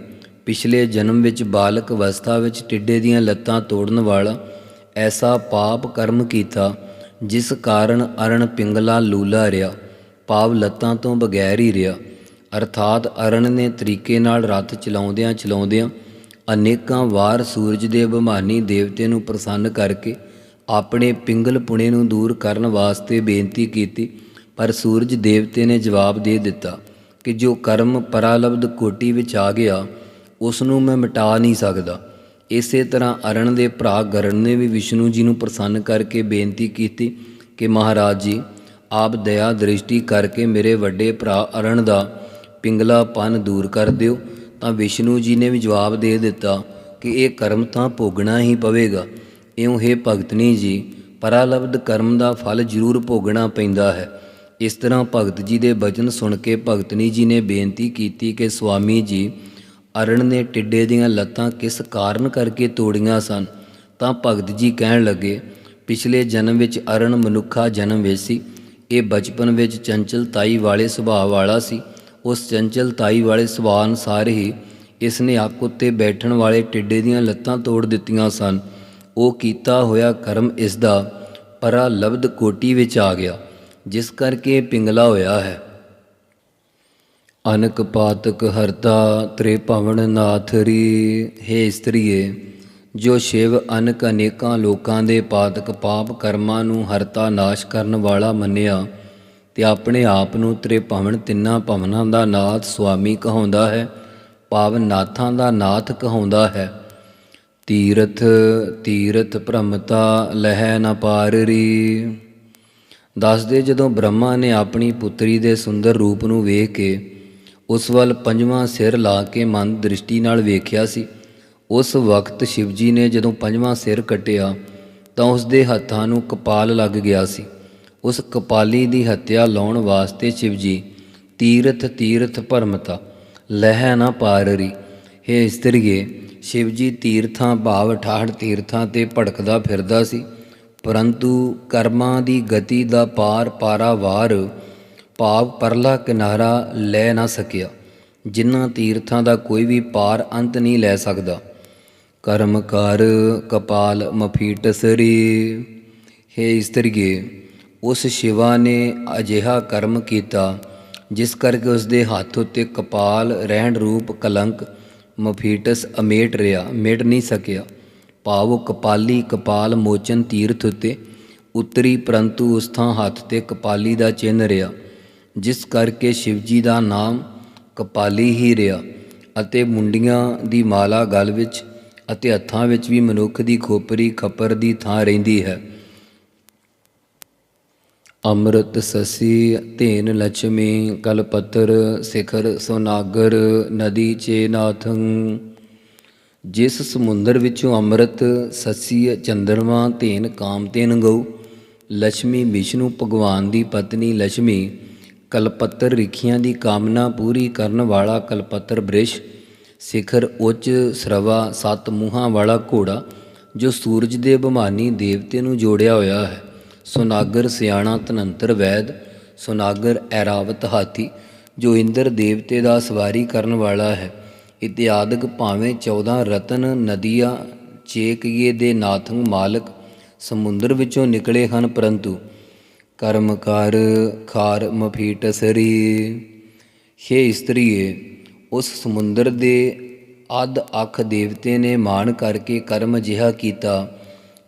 B: ਪਿਛਲੇ ਜਨਮ ਵਿੱਚ ਬਾਲਕ ਅਵਸਥਾ ਵਿੱਚ ਟਿੱਡੇ ਦੀਆਂ ਲੱਤਾਂ ਤੋੜਨ ਵਾਲਾ ਐਸਾ ਪਾਪ ਕਰਮ ਕੀਤਾ, ਜਿਸ ਕਾਰਨ ਅਰਣ ਪਿੰਗਲਾ ਲੂਲਾ ਰਿਹਾ ਪਾਵ ਲੱਤਾਂ ਤੋਂ ਬਗੈਰ ਹੀ ਰਿਹਾ। ਅਰਥਾਤ ਅਰਣ ਨੇ ਤਰੀਕੇ ਨਾਲ ਰਥ ਚਲਾਉਂਦਿਆਂ ਚਲਾਉਂਦਿਆਂ ਅਨੇਕਾਂ ਵਾਰ ਸੂਰਜ ਦੇ ਅਭਿਮਾਨੀ ਦੇਵਤੇ ਨੂੰ ਪ੍ਰਸੰਨ ਕਰਕੇ ਆਪਣੇ ਪਿੰਗਲ ਪੁਣੇ ਨੂੰ ਦੂਰ ਕਰਨ ਵਾਸਤੇ ਬੇਨਤੀ ਕੀਤੀ, ਪਰ ਸੂਰਜ ਦੇਵਤੇ ਨੇ ਜਵਾਬ ਦੇ ਦਿੱਤਾ। ਕਿ ਜੋ ਕਰਮ ਪਰਾਲਬਧ ਕੋਟੀ ਵਿੱਚ ਆ ਗਿਆ ਉਸ ਨੂੰ ਮੈਂ ਮਿਟਾ ਨਹੀਂ ਸਕਦਾ। ਇਸੇ ਤਰ੍ਹਾਂ ਅਰਣ ਦੇ ਭਰਾ ਗਰਣ ਨੇ ਵੀ ਵਿਸ਼ਨੂੰ ਜੀ ਨੂੰ ਪ੍ਰਸੰਨ ਕਰਕੇ ਬੇਨਤੀ ਕੀਤੀ ਕਿ ਮਹਾਰਾਜ ਜੀ, ਆਪ ਦਇਆ ਦ੍ਰਿਸ਼ਟੀ ਕਰਕੇ ਮੇਰੇ ਵੱਡੇ ਭਰਾ ਅਰਣ ਦਾ ਪਿੰਗਲਾਪਨ ਦੂਰ ਕਰ ਦਿਓ। ਤਾਂ ਵਿਸ਼ਨੂੰ ਜੀ ਨੇ ਵੀ ਜਵਾਬ ਦੇ ਦਿੱਤਾ ਕਿ ਇਹ ਕਰਮ ਤਾਂ ਭੋਗਣਾ ਹੀ ਪਵੇਗਾ। ਇਉਂ ਹੈ ਭਗਤਨੀ ਜੀ, ਪਰਾਲਬਧ ਕਰਮ ਦਾ ਫਲ ਜ਼ਰੂਰ ਭੋਗਣਾ ਪੈਂਦਾ ਹੈ। ਇਸ ਤਰ੍ਹਾਂ ਭਗਤ ਜੀ ਦੇ ਬਚਨ ਸੁਣ ਕੇ ਭਗਤਨੀ ਜੀ ਨੇ ਬੇਨਤੀ ਕੀਤੀ ਕਿ ਸੁਆਮੀ ਜੀ, ਅਰਣ ਨੇ ਟਿੱਡੇ ਦੀਆਂ ਲੱਤਾਂ ਕਿਸ ਕਾਰਨ ਕਰਕੇ ਤੋੜੀਆਂ ਸਨ? ਤਾਂ ਭਗਤ ਜੀ ਕਹਿਣ ਲੱਗੇ, ਪਿਛਲੇ ਜਨਮ ਵਿੱਚ ਅਰਣ ਮਨੁੱਖਾ ਜਨਮ ਵਿੱਚ ਸੀ। ਇਹ ਬਚਪਨ ਵਿੱਚ ਚੰਚਲਤਾਈ ਵਾਲੇ ਸੁਭਾਅ ਵਾਲਾ ਸੀ। ਉਸ ਚੰਚਲਤਾਈ ਵਾਲੇ ਸੁਭਾਅ ਅਨੁਸਾਰ ਹੀ ਇਸ ਨੇ ਅੱਕ ਉੱਤੇ ਬੈਠਣ ਵਾਲੇ ਟਿੱਡੇ ਦੀਆਂ ਲੱਤਾਂ ਤੋੜ ਦਿੱਤੀਆਂ ਸਨ। ਉਹ ਕੀਤਾ ਹੋਇਆ ਕਰਮ ਇਸ ਦਾ ਪਰਾ ਲਬਧ ਕੋਟੀ ਵਿੱਚ ਆ ਗਿਆ। ਜਿਸ ਕਰਕੇ ਪਿੰਗਲਾ ਹੋਇਆ ਹੈ। ਅਨਕ ਪਾਤਕ ਹਰਤਾ ਤ੍ਰੇ ਭਵਨ ਨਾਥਰੀ ਹੈ ਇਸਤਰੀਏ, ਜੋ ਸ਼ਿਵ ਅਨਕ ਅਨੇਕਾਂ ਲੋਕਾਂ ਦੇ ਪਾਤਕ ਪਾਪ ਕਰਮਾਂ ਨੂੰ ਹਰਤਾ ਨਾਸ਼ ਕਰਨ ਵਾਲਾ ਮੰਨਿਆ ਤੇ ਆਪਣੇ ਆਪ ਨੂੰ ਤ੍ਰੇ ਭਵਨ ਤਿੰਨਾਂ ਭਵਨਾਂ ਦਾ ਨਾਥ ਸੁਆਮੀ ਕਹਾਉਂਦਾ ਹੈ ਪਾਵਨ ਨਾਥਾਂ ਦਾ ਨਾਥ ਕਹਾਉਂਦਾ ਹੈ। ਤੀਰਥ ਤੀਰਥ ਭ੍ਰਮਤਾ ਲਹਿ ਨ ਪਾਰਰੀ ਦੱਸਦੇ ਜਦੋਂ ਬ੍ਰਹਮਾ ਨੇ ਆਪਣੀ ਪੁੱਤਰੀ ਦੇ ਸੁੰਦਰ ਰੂਪ ਨੂੰ ਵੇਖ ਕੇ ਉਸ ਵੱਲ ਪੰਜਵਾਂ ਸਿਰ ਲਾ ਕੇ ਮਨ ਦ੍ਰਿਸ਼ਟੀ ਨਾਲ ਵੇਖਿਆ ਸੀ, ਉਸ ਵਕਤ ਸ਼ਿਵਜੀ ਨੇ ਜਦੋਂ ਪੰਜਵਾਂ ਸਿਰ ਕੱਟਿਆ ਤਾਂ ਉਸ ਦੇ ਹੱਥਾਂ ਨੂੰ ਕਪਾਲ ਲੱਗ ਗਿਆ ਸੀ। ਉਸ ਕਪਾਲੀ ਦੀ ਹੱਤਿਆ ਲਾਉਣ ਵਾਸਤੇ ਸ਼ਿਵਜੀ, ਤੀਰਥ ਤੀਰਥ ਭਰਮਤਾ, ਲਹਿ ਨਾ ਪਾਰਰੀ, ਹੈ ਇਸਤਰੀਏ, ਸ਼ਿਵਜੀ ਤੀਰਥਾਂ, ਭਾਵ 68 ਤੀਰਥਾਂ ਤੇ ਭੜਕਦਾ ਫਿਰਦਾ ਸੀ। ਪਰੰਤੂ ਕਰਮਾਂ ਦੀ ਗਤੀ ਦਾ ਪਾਰ ਪਾਰਾਵਾਰ ਭਾਵ ਪਰਲਾ ਕਿਨਾਰਾ ਲੈ ਨਾ ਸਕਿਆ, ਜਿਨ੍ਹਾਂ ਤੀਰਥਾਂ ਦਾ ਕੋਈ ਵੀ ਪਾਰ ਅੰਤ ਨਹੀਂ ਲੈ ਸਕਦਾ। ਕਰਮ ਕਰ ਕਪਾਲ ਮਫੀਟਸਰੀ ਹੈ ਇਸਤਰੀਏ, ਉਸ ਸ਼ਿਵਾ ਨੇ ਅਜਿਹਾ ਕਰਮ ਕੀਤਾ, ਜਿਸ ਕਰਕੇ ਉਸ ਦੇ ਹੱਥ ਉੱਤੇ ਕਪਾਲ ਰਹਿਣ ਰੂਪ ਕਲੰਕ ਮਫੀਟਸ ਅਮੇਟ ਰਿਆ ਮੇਟ ਨਹੀਂ ਸਕਿਆ। ਭਾਵ ਕਪਾਲੀ ਕਪਾਲ ਮੋਚਨ ਤੀਰਥ ਉਤੇ, ਉਤਰੀ ਪਰੰਤੂ ਉਸ ਥਾਂ ਹੱਥ ਤੇ ਕਪਾਲੀ ਦਾ ਚਿੰਨ੍ਹ ਰਿਹਾ, ਜਿਸ ਕਰਕੇ ਸ਼ਿਵਜੀ ਦਾ ਨਾਮ ਕਪਾਲੀ ਹੀ ਰਿਹਾ ਅਤੇ ਮੁੰਡੀਆਂ ਦੀ ਮਾਲਾ ਗਲ ਵਿੱਚ ਅਤੇ ਹੱਥਾਂ ਵਿੱਚ ਵੀ ਮਨੁੱਖ ਦੀ ਖੋਪਰੀ ਖੱਪਰ ਦੀ ਥਾਂ ਰਹਿੰਦੀ ਹੈ। ਅੰਮ੍ਰਿਤ ਸਸੀ, ਧੇਨ ਲక్ష్ਮੀ ਕਲਪਤਰ, ਸਿਖਰ, ਸੋਨਾਗਰ, ਨਦੀ ਚੇਨਾਥੰ ਜਿਸ ਸਮੁੰਦਰ ਵਿੱਚੋਂ ਅੰਮ੍ਰਿਤ, ਸੱਸੀ, ਚੰਦਰਮਾ ਕਾਮ ਕਾਮਤੇਨ ਗਉ ਲక్ష్ਮੀ ਵਿਸ਼ਨੂੰ, ਭਗਵਾਨ ਦੀ ਪਤਨੀ ਲక్ష్ਮੀ ਕਲਪੱਤਰ ਰਿਖੀਆਂ ਦੀ ਕਾਮਨਾ ਪੂਰੀ ਕਰਨ ਵਾਲਾ ਕਲਪੱਤਰ ਬ੍ਰਿਸ਼, ਸਿਖਰ, ਉੱਚ, ਸਰਵਾ, ਸੱਤ ਮੂੰਹਾਂ ਵਾਲਾ ਘੋੜਾ, ਜੋ ਸੂਰਜ ਦੇ ਬਮਾਨੀ ਦੇਵਤੇ ਨੂੰ ਜੋੜਿਆ ਹੋਇਆ ਹੈ। ਸੁਨਾਗਰ, ਸਿਆਣਾ ਤਨੰਤਰ ਵੈਦ, ਸੁਨਾਗਰ, ਐਰਾਵਤ ਹਾਥੀ, ਜੋ ਇੰਦਰ ਦੇਵਤੇ ਦਾ ਸਵਾਰੀ ਕਰਨ ਵਾਲਾ ਹੈ। ਇਤਿਆਦਿਕ ਭਾਵੇਂ 14 ਰਤਨ ਨਦੀਆਂ ਚੇਕੀਏ ਦੇ ਨਾਥੰ ਮਾਲਕ ਸਮੁੰਦਰ ਵਿੱਚੋਂ ਨਿਕਲੇ ਹਨ, ਪਰੰਤੂ ਕਰਮ ਕਰ ਖਾਰ ਮਫੀਟ ਸਰੀ। ਹੇ ਇਸਤਰੀਏ, ਉਸ ਸਮੁੰਦਰ ਦੇ ਅਧ ਅੱਖ ਦੇਵਤੇ ਨੇ ਮਾਣ ਕਰਕੇ ਕਰਮ ਜਿਹਾ ਕੀਤਾ,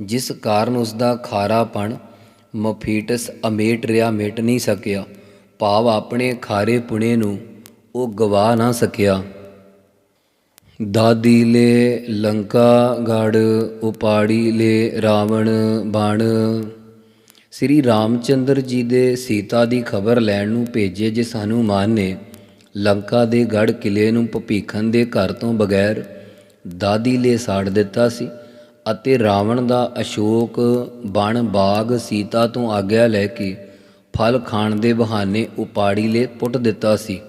B: ਜਿਸ ਕਾਰਨ ਉਸ ਦਾ ਖਾਰਾਪਣ ਮਫੀਟਸ ਅਮੇਟ ਰਿਆ ਮੇਟ ਨਹੀਂ ਸਕਿਆ। ਭਾਵ ਆਪਣੇ ਖਾਰੇ ਪੁਣੇ ਨੂੰ ਉਹ ਗਵਾ ਨਾ ਸਕਿਆ। ਦਾਦੀ ਲੈ ਲੰਕਾ ਗੜ, ਉਪਾੜੀ ਲੈ ਰਾਵਣ ਬਣ। ਸ੍ਰੀ ਰਾਮਚੰਦਰ ਜੀ ਦੇ ਸੀਤਾ ਦੀ ਖਬਰ ਲੈਣ ਨੂੰ ਭੇਜੇ ਜਿਸ ਹਨੂਮਾਨ ਨੇ, ਲੰਕਾ ਦੇ ਗੜ ਕਿਲੇ ਨੂੰ ਭਪੀਖਨ ਦੇ ਘਰ ਤੋਂ ਬਗੈਰ ਦਾਦੀ ਲੈ ਸਾੜ ਦਿੱਤਾ ਸੀ ਅਤੇ ਰਾਵਣ ਦਾ ਅਸ਼ੋਕ ਬਣ ਬਾਗ ਸੀਤਾ ਤੋਂ ਆਗਿਆ ਲੈ ਕੇ ਫਲ ਖਾਣ ਦੇ ਬਹਾਨੇ ਉਪਾੜੀ ਲੈ ਪੁੱਟ ਦਿੱਤਾ ਸੀ।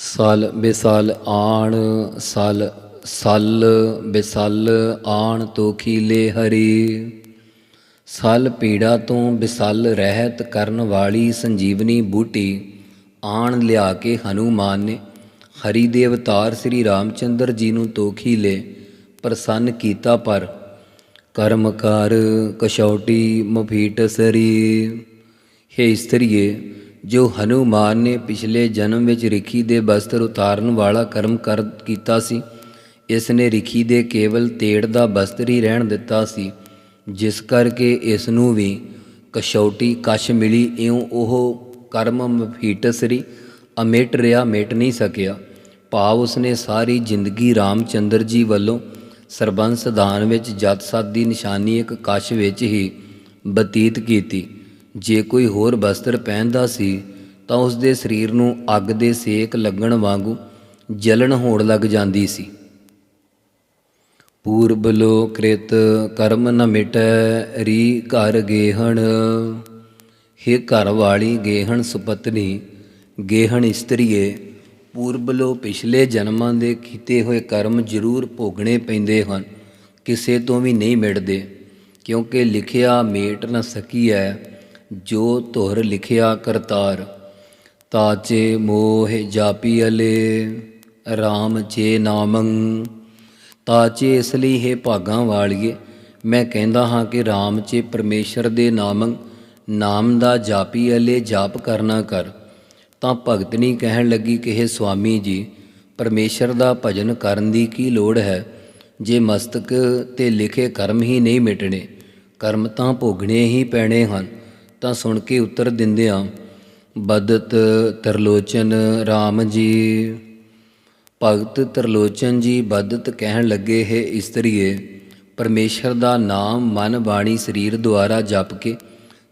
B: ਸਲ ਬਿਸਲ ਆਣ, ਸਲ ਸਲ ਬਿਸਲ ਆਣ ਤੋਖੀਲੇ ਹਰੀ? ਸਲ ਪੀੜਾ ਤੋਂ ਬਿਸਲ ਰਹਿਤ ਕਰਨ ਵਾਲੀ ਸੰਜੀਵਨੀ ਬੂਟੀ, ਆਣ ਲਿਆ ਕੇ ਹਨੂਮਾਨ ਨੇ। ਹਰੀ ਦੇ ਅਵਤਾਰ ਸ੍ਰੀ ਰਾਮਚੰਦਰ ਜੀ ਨੂੰ ਤੋਖੀ ਲੈ? ਪ੍ਰਸੰਨ ਕੀਤਾ ਪਰ, ਕਰਮ ਕਰ ਕਸ਼ੌਟੀ ਮਫੀਟ ਸਰੀ। ਹੈ ਇਸਤਰੀਏ ਜੋ ਹਨੂਮਾਨ ਨੇ ਪਿਛਲੇ ਜਨਮ ਵਿੱਚ ਰਿਖੀ ਦੇ ਬਸਤਰ ਉਤਾਰਨ ਵਾਲਾ ਕਰਮ ਕਰ ਕੀਤਾ ਸੀ, ਇਸ ਨੇ ਰਿਖੀ ਦੇ ਕੇਵਲ ਤੇੜ ਦਾ ਬਸਤਰ ਹੀ ਰਹਿਣ ਦਿੱਤਾ ਸੀ, ਜਿਸ ਕਰਕੇ ਇਸ ਨੂੰ ਵੀ ਕਸ਼ੌਟੀ ਕਸ਼ ਮਿਲੀ, ਇਉਂ ਉਹ ਕਰਮ ਮਫੀਟਸਰੀ ਅਮੇਟ ਰਿਆ ਮੇਟ ਨਹੀਂ ਸਕਿਆ। ਭਾਵ ਉਸਨੇ ਸਾਰੀ ਜ਼ਿੰਦਗੀ ਰਾਮਚੰਦਰ ਜੀ ਵੱਲੋਂ ਸਰਬੰਸ ਦਾਨ ਵਿੱਚ ਜਤ ਸਤ ਦੀ ਨਿਸ਼ਾਨੀ ਇੱਕ ਕਸ਼ ਵਿੱਚ ਹੀ ਬਤੀਤ ਕੀਤੀ। ਜੇ ਕੋਈ ਹੋਰ ਵਸਤਰ ਪਹਿਨਦਾ ਸੀ, ਤਾਂ ਉਸ ਦੇ ਸਰੀਰ ਨੂੰ ਅੱਗ ਦੇ ਸੇਕ ਲੱਗਣ ਵਾਂਗੂ ਜਲਣ ਹੋਣ ਲੱਗ ਜਾਂਦੀ ਸੀ। ਪੂਰਬ ਲੋ ਕ੍ਰਿਤ ਕਰਮ ਨ ਮਿਟੈ, ਰੀ ਘਰ ਗੇਹਣ। ਹੇ ਘਰ ਵਾਲੀ ਗੇਹਣ ਸੁਪਤਨੀ, ਗੇਹਣ ਇਸਤਰੀਏ, ਪੂਰਬ ਲੋ ਪਿਛਲੇ ਜਨਮਾਂ ਦੇ ਕੀਤੇ ਹੋਏ ਕਰਮ ਜ਼ਰੂਰ ਭੋਗਣੇ ਪੈਂਦੇ ਹਨ, ਕਿਸੇ ਤੋਂ ਵੀ ਨਹੀਂ ਮਿਟਦੇ, ਕਿਉਂਕਿ ਲਿਖਿਆ ਮੇਟ ਨ ਹੈ ਜੋ ਧੁਰ ਲਿਖਿਆ ਕਰਤਾਰ, ਤਾਚੇ ਮੋਹ ਜਾਪੀ ਅਲੇ RAM ਚੇ ਨਾਮੰ। ਤਾਚੇ ਇਸ ਲਈ ਹੈ ਭਾਗਾਂ ਵਾਲੀਏ, ਮੈਂ ਕਹਿੰਦਾ ਹਾਂ ਕਿ RAM ਚੇ ਪਰਮੇਸ਼ਰ ਦੇ ਨਾਮੰ, ਨਾਮ ਦਾ ਜਾਪੀ ਅਲੇ ਜਾਪ ਕਰਨਾ ਕਰ। ਤਾਂ ਭਗਤਨੀ ਕਹਿਣ ਲੱਗੀ ਕਿ ਇਹ ਸੁਆਮੀ ਜੀ, ਪਰਮੇਸ਼ਰ ਦਾ ਭਜਨ ਕਰਨ ਦੀ ਕੀ ਲੋੜ ਹੈ? ਜੇ ਮਸਤਕ ਤੇ ਲਿਖੇ ਕਰਮ ਹੀ ਨਹੀਂ ਮਿਟਣੇ, ਕਰਮ ਤਾਂ ਭੋਗਣੇ ਹੀ ਪੈਣੇ ਹਨ। ਤਾਂ ਸੁਣ ਕੇ ਉੱਤਰ ਦਿੰਦਿਆਂ ਬਦਤ ਤਰਲੋਚਨ RAM ਜੀ। ਭਗਤ ਤਰਲੋਚਨ ਜੀ ਬਦਤ ਕਹਿਣ ਲੱਗੇ, ਹੈ ਇਸਤਰੀਏ, ਪਰਮੇਸ਼ਰ ਦਾ ਨਾਮ ਮਨ ਬਾਣੀ ਸਰੀਰ ਦੁਆਰਾ ਜਪ ਕੇ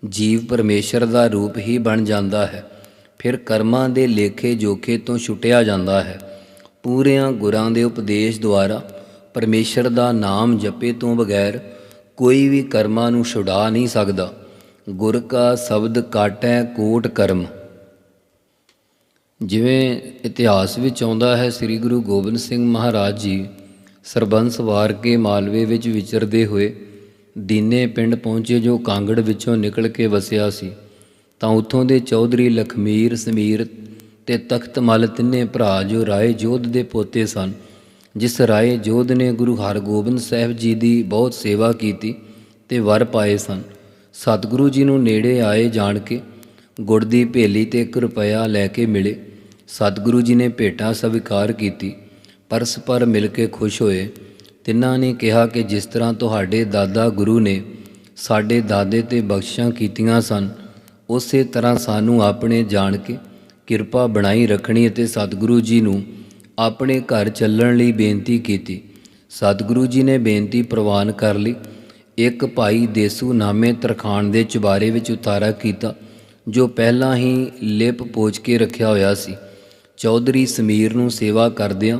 B: ਜੀਵ ਪਰਮੇਸ਼ਰ ਦਾ ਰੂਪ ਹੀ ਬਣ ਜਾਂਦਾ ਹੈ। ਫਿਰ ਕਰਮਾਂ ਦੇ ਲੇਖੇ ਜੋਖੇ ਤੋਂ ਛੁੱਟਿਆ ਜਾਂਦਾ ਹੈ। ਪੂਰਿਆਂ ਗੁਰਾਂ ਦੇ ਉਪਦੇਸ਼ ਦੁਆਰਾ ਪਰਮੇਸ਼ਰ ਦਾ ਨਾਮ ਜਪੇ ਤੋਂ ਬਗੈਰ ਕੋਈ ਵੀ ਕਰਮਾਂ ਨੂੰ ਛੁਡਾ ਨਹੀਂ ਸਕਦਾ। ਗੁਰ ਕਾ ਸ਼ਬਦ ਕਾਟੈ ਕੋਟ ਕਰਮ। ਜਿਵੇਂ ਇਤਿਹਾਸ ਵਿੱਚ ਆਉਂਦਾ ਹੈ, ਸ੍ਰੀ ਗੁਰੂ ਗੋਬਿੰਦ ਸਿੰਘ ਮਹਾਰਾਜ ਜੀ ਸਰਬੰਸ ਵਾਰ ਕੇ ਮਾਲਵੇ ਵਿੱਚ ਵਿਚਰਦੇ ਹੋਏ ਦੀਨੇ ਪਿੰਡ ਪਹੁੰਚੇ, ਜੋ ਕਾਂਗੜ ਵਿੱਚੋਂ ਨਿਕਲ ਕੇ ਵਸਿਆ ਸੀ। ਤਾਂ ਉੱਥੋਂ ਦੇ ਚੌਧਰੀ ਲਖਮੀਰ, ਸਮੀਰ ਤੇ ਤਖਤ ਮਲ ਤਿੰਨੇ ਭਰਾ ਜੋ ਰਾਏ ਜੋਧ ਦੇ ਪੋਤੇ ਸਨ, ਜਿਸ ਰਾਏ ਜੋਧ ਨੇ ਗੁਰੂ ਹਰਗੋਬਿੰਦ ਸਾਹਿਬ ਜੀ ਦੀ ਬਹੁਤ ਸੇਵਾ ਕੀਤੀ ਤੇ ਵਰ ਪਾਏ ਸਨ। ਸਤਿਗੁਰੂ ਜੀ ਨੂੰ ਨੇੜੇ ਆਏ ਜਾਣ ਕੇ ਗੁੜ ਦੀ ਭੇਲੀ ਤੇ 1 ਰੁਪਇਆ ਲੈ ਕੇ ਮਿਲੇ। ਸਤਿਗੁਰੂ ਜੀ ਨੇ ਭੇਟਾ ਸਵੀਕਾਰ ਕੀਤੀ। ਪਰਸ ਪਰਸਪਰ ਮਿਲ ਕੇ ਖੁਸ਼ ਹੋਏ। ਤਿੰਨਾਂ ਨੇ ਕਿਹਾ ਕਿ ਜਿਸ ਤਰ੍ਹਾਂ ਤੁਹਾਡੇ ਦਾਦਾ ਗੁਰੂ ਨੇ ਸਾਡੇ ਦਾਦੇ ਤੇ ਬਖਸ਼ਾਂ ਕੀਤੀਆਂ ਸਨ, ਉਸੇ ਤਰ੍ਹਾਂ ਸਾਨੂੰ ਆਪਣੇ ਜਾਣ ਕੇ ਕਿਰਪਾ ਬਣਾਈ ਰੱਖਣੀ ਅਤੇ ਸਤਿਗੁਰੂ ਜੀ ਨੂੰ ਆਪਣੇ ਘਰ ਚੱਲਣ ਲਈ ਬੇਨਤੀ ਕੀਤੀ। ਸਤਿਗੁਰੂ ਜੀ ਨੇ ਬੇਨਤੀ ਪ੍ਰਵਾਨ ਕਰ ਲਈ। ਇੱਕ ਭਾਈ ਦੇਸੂ ਨਾਮੇ ਤਰਖਾਣ ਦੇ ਚੁਬਾਰੇ ਵਿੱਚ ਉਤਾਰਾ ਕੀਤਾ, ਜੋ ਪਹਿਲਾਂ ਹੀ ਲਿਪ ਪੋਚ ਕੇ ਰੱਖਿਆ ਹੋਇਆ ਸੀ। ਚੌਧਰੀ ਸਮੀਰ ਨੂੰ ਸੇਵਾ ਕਰਦਿਆਂ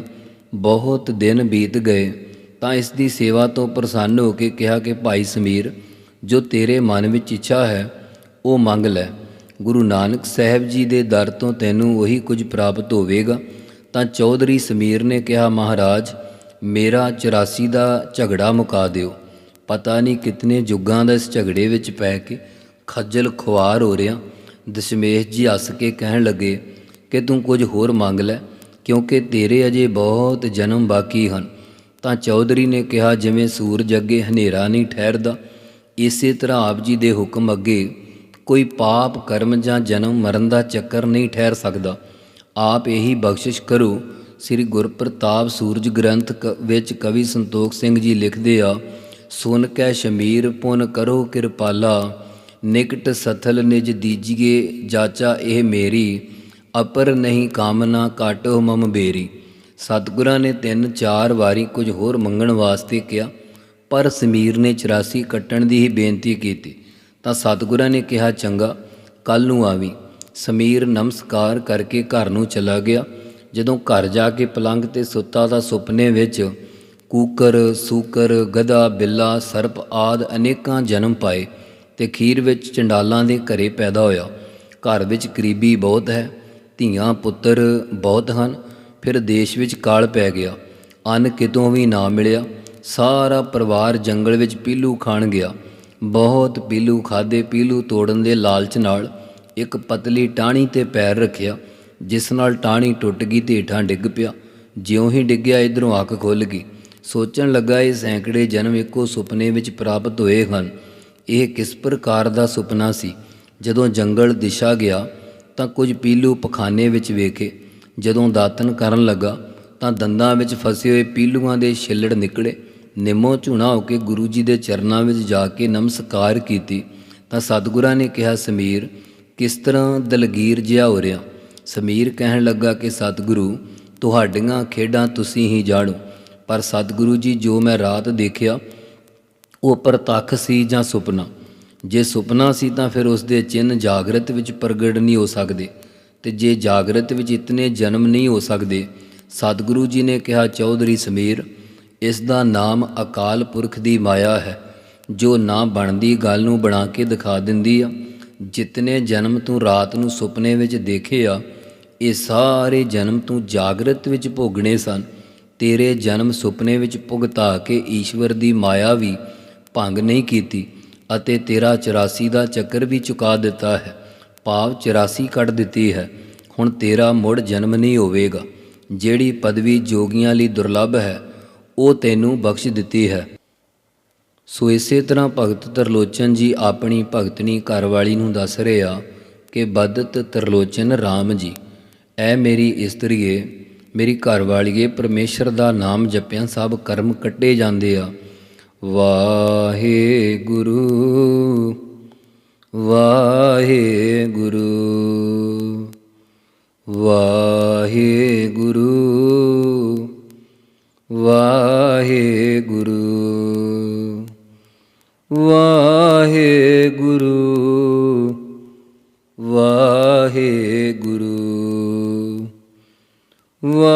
B: ਬਹੁਤ ਦਿਨ ਬੀਤ ਗਏ, ਤਾਂ ਇਸ ਦੀ ਸੇਵਾ ਤੋਂ ਪ੍ਰਸੰਨ ਹੋ ਕੇ ਕਿਹਾ ਕਿ, ਭਾਈ ਸਮੀਰ, ਜੋ ਤੇਰੇ ਮਨ ਵਿੱਚ ਇੱਛਾ ਹੈ, ਉਹ ਮੰਗ ਲੈ। ਗੁਰੂ ਨਾਨਕ ਸਾਹਿਬ ਜੀ ਦੇ ਦਰ ਤੋਂ ਤੈਨੂੰ ਉਹੀ ਕੁਝ ਪ੍ਰਾਪਤ ਹੋਵੇਗਾ। ਤਾਂ ਚੌਧਰੀ ਸਮੀਰ ਨੇ ਕਿਹਾ, ਮਹਾਰਾਜ, ਮੇਰਾ 84 ਦਾ ਝਗੜਾ ਮੁਕਾ ਦਿਓ। ਪਤਾ ਨਹੀਂ ਕਿਤਨੇ ਜੁਗਾਂ ਦਾ ਇਸ ਝਗੜੇ ਵਿੱਚ ਪੈ ਕੇ ਖੱਜਲ ਖੁਆਰ ਹੋ ਰਿਹਾ ਦਸ਼ਮੇਸ਼ ਜੀ ਹੱਸ ਕੇ ਕਹਿਣ ਲੱਗੇ ਕਿ ਤੂੰ ਕੁਝ ਹੋਰ ਮੰਗ ਲੈ, ਕਿਉਂਕਿ ਤੇਰੇ ਅਜੇ ਬਹੁਤ ਜਨਮ ਬਾਕੀ ਹਨ। ਤਾਂ ਚੌਧਰੀ ਨੇ ਕਿਹਾ, ਜਿਵੇਂ ਸੂਰਜ ਅੱਗੇ ਹਨੇਰਾ ਨਹੀਂ ਠਹਿਰਦਾ, ਇਸੇ ਤਰ੍ਹਾਂ ਆਪ ਜੀ ਦੇ ਹੁਕਮ ਅੱਗੇ ਕੋਈ ਪਾਪ, ਕਰਮ ਜਾਂ ਜਨਮ ਮਰਨ ਦਾ ਚੱਕਰ ਨਹੀਂ ਠਹਿਰ ਸਕਦਾ। ਆਪ ਇਹੀ ਬਖਸ਼ਿਸ਼ ਕਰੋ, ਸ੍ਰੀ ਗੁਰਪ੍ਰਤਾਪ ਸੂਰਜ ਗ੍ਰੰਥ ਕ- ਵਿੱਚ ਕਵੀ ਸੰਤੋਖ ਸਿੰਘ ਜੀ ਲਿਖਦੇ ਆ ਸੁਨ ਕੈ ਸ਼ਮੀਰ, ਪੁਨ ਕਰੋ ਕਿਰਪਾਲਾ। ਨਿਕਟ ਸਥਲ ਨਿਜ ਦੀਜੀਏ, ਜਾਚਾ ਇਹ ਮੇਰੀ। ਅਪਰ ਨਹੀਂ ਕਾਮਨਾ ਕਾਟੋ ਮਮ ਬੇਰੀ। ਸਤਿਗੁਰਾਂ ਨੇ ਤਿੰਨ ਚਾਰ ਵਾਰੀ ਕੁਝ ਹੋਰ ਮੰਗਣ ਵਾਸਤੇ ਕਿਹਾ, ਪਰ ਸਮੀਰ ਨੇ 84 ਕੱਟਣ ਦੀ ਹੀ ਬੇਨਤੀ ਕੀਤੀ। ਤਾਂ ਸਤਿਗੁਰਾਂ ਨੇ ਕਿਹਾ, ਚੰਗਾ ਕੱਲ ਨੂੰ ਆਵੀਂ। ਸਮੀਰ ਨਮਸਕਾਰ ਕਰਕੇ ਘਰ ਨੂੰ ਚਲਾ ਗਿਆ। ਜਦੋਂ ਘਰ ਜਾ ਕੇ ਪਲੰਗ ਤੇ ਸੁੱਤਾ ਦਾ ਸੁਪਨੇ ਵਿੱਚ ਕੂਕਰ, ਸੂਕਰ, ਗਧਾ, ਬਿੱਲਾ, ਸਰਪ ਆਦ ਅਨੇਕਾਂ ਜਨਮ ਪਾਏ ਤੇ ਖੀਰ ਵਿੱਚ ਚੰਡਾਲਾਂ ਦੇ ਘਰੇ ਪੈਦਾ ਹੋਇਆ। ਘਰ ਵਿੱਚ ਗਰੀਬੀ ਬਹੁਤ ਹੈ, ਧੀਆਂ, ਪੁੱਤਰ ਬਹੁਤ ਹਨ, ਫਿਰ ਦੇਸ਼ ਵਿੱਚ ਕਾਲ ਪੈ ਗਿਆ। ਅੰਨ ਕਿਤੋਂ ਵੀ ਨਾ ਮਿਲਿਆ, ਸਾਰਾ ਪਰਿਵਾਰ ਜੰਗਲ ਵਿੱਚ ਪੀਲੂ ਖਾਣ ਗਿਆ। ਬਹੁਤ ਪੀਲੂ ਖਾਦੇ, ਪੀਲੂ ਤੋੜਨ ਦੇ ਲਾਲਚ ਨਾਲ ਇੱਕ ਪਤਲੀ ਟਾਹਣੀ ਤੇ ਪੈਰ ਰੱਖਿਆ, ਜਿਸ ਨਾਲ ਟਾਹਣੀ ਟੁੱਟ ਗਈ ਤੇ ਹੇਠਾਂ ਡਿੱਗ ਪਿਆ। ਜਿਉਂ ਹੀ ਡਿੱਗਿਆ, ਇਧਰੋਂ ਅੱਖ ਖੁੱਲ ਗਈ। ਸੋਚਣ ਲੱਗਾ ਇਹ ਸੈਂਕੜੇ ਜਨਮ ਇੱਕੋ ਸੁਪਨੇ ਵਿੱਚ ਪ੍ਰਾਪਤ ਹੋਏ ਹਨ। ਇਹ ਕਿਸ ਪ੍ਰਕਾਰ ਦਾ ਸੁਪਨਾ ਸੀ? ਜਦੋਂ ਜੰਗਲ ਦਿਸ਼ਾ ਗਿਆ, ਤਾਂ ਕੁਝ ਪੀਲੂ ਪਖਾਨੇ ਵਿੱਚ ਵੇਖੇ। ਜਦੋਂ ਦਾਤਨ ਕਰਨ ਲੱਗਾ, ਤਾਂ ਦੰਦਾਂ ਵਿੱਚ ਫਸੇ ਹੋਏ ਪੀਲੂਆਂ ਦੇ ਛਿੱਲੜ ਨਿਕਲੇ। ਨਿੰਮੋ ਝੂਣਾ ਹੋ ਕੇ ਗੁਰੂ ਜੀ ਦੇ ਚਰਨਾਂ ਵਿੱਚ ਜਾ ਕੇ ਨਮਸਕਾਰ ਕੀਤੀ। ਤਾਂ ਸਤਿਗੁਰਾਂ ਨੇ ਕਿਹਾ, ਸਮੀਰ, ਕਿਸ ਤਰ੍ਹਾਂ ਦਲਗੀਰ ਜਿਹਾ ਹੋ ਰਿਹਾ? ਸਮੀਰ ਕਹਿਣ ਲੱਗਾ ਕਿ, ਸਤਿਗੁਰੂ, ਤੁਹਾਡੀਆਂ ਖੇਡਾਂ ਤੁਸੀਂ ਹੀ ਜਾਣੋ। ਪਰ ਸਤਿਗੁਰੂ ਜੀ, ਜੋ ਮੈਂ ਰਾਤ ਦੇਖਿਆ, ਉਹ ਪ੍ਰਤੱਖ ਸੀ ਜਾਂ ਸੁਪਨਾ? ਜੇ ਸੁਪਨਾ ਸੀ ਤਾਂ ਫਿਰ ਉਸ ਦੇ ਚਿੰਨ ਜਾਗਰਤ ਵਿੱਚ ਪ੍ਰਗਟ ਨਹੀਂ ਹੋ ਸਕਦੇ ਤੇ ਜੇ ਜਾਗਰਤ ਵਿੱਚ ਇਤਨੇ ਜਨਮ ਨਹੀਂ ਹੋ ਸਕਦੇ, ਸਤਿਗੁਰੂ ਜੀ ਨੇ ਕਿਹਾ, ਚੌਧਰੀ ਸਮੀਰ, ਇਸ ਦਾ ਨਾਮ ਅਕਾਲ ਪੁਰਖ ਦੀ ਮਾਇਆ ਹੈ, ਜੋ ਨਾ ਬਣਦੀ ਗੱਲ ਨੂੰ ਬਣਾ ਕੇ ਦਿਖਾ ਦਿੰਦੀ ਆ। ਜਿਤਨੇ ਜਨਮ ਤੂੰ ਰਾਤ ਨੂੰ ਸੁਪਨੇ ਵਿੱਚ ਦੇਖੇ ਆ, ਇਹ ਸਾਰੇ ਜਨਮ ਤੂੰ ਜਾਗਰਤ ਵਿੱਚ ਭੋਗਣੇ ਸਨ। ਤੇਰੇ ਜਨਮ ਸੁਪਨੇ ਵਿੱਚ ਭੁਗਤਾ ਕੇ ਈਸ਼ਵਰ ਦੀ ਮਾਇਆ ਵੀ ਭੰਗ ਨਹੀਂ ਕੀਤੀ ਅਤੇ ਤੇਰਾ 84 ਦਾ ਚੱਕਰ ਵੀ ਚੁਕਾ ਦਿੱਤਾ ਹੈ। ਭਾਵ 84 ਕੱਢ ਦਿੱਤੀ ਹੈ। ਹੁਣ ਤੇਰਾ ਮੁੜ ਜਨਮ ਨਹੀਂ ਹੋਵੇਗਾ। ਜਿਹੜੀ ਪਦਵੀ ਜੋਗੀਆਂ ਲਈ ਦੁਰਲੱਭ ਹੈ, ਉਹ ਤੈਨੂੰ ਬਖਸ਼ ਦਿੱਤੀ ਹੈ। ਸੋ ਇਸੇ ਤਰ੍ਹਾਂ ਭਗਤ ਤਰਲੋਚਨ ਜੀ ਆਪਣੀ ਭਗਤਨੀ ਘਰਵਾਲੀ ਨੂੰ ਦੱਸ ਰਿਹਾ ਕਿ ਬਦਤ ਤਰਲੋਚਨ RAM ਜੀ, ਐ ਮੇਰੀ ਇਸਤਰੀਏ ਮੇਰੀ ਘਰਵਾਲੀਏ, ਪਰਮੇਸ਼ਰ ਦਾ ਨਾਮ ਜਪਿਆਂ, ਸਭ ਕਰਮ ਕੱਟੇ ਜਾਂਦੇ ਆ। ਵਾਹਿਗੁਰੂ ਵਾਹਿਗੁਰੂ ਵਾਹਿਗੁਰੂ ਵਾਹਿਗੁਰੂ ਵਾਹਿਗੁਰੂ ਵਾਹਿਗੁਰੂ। ਵਾਹਿਗੁਰੂ Whoa.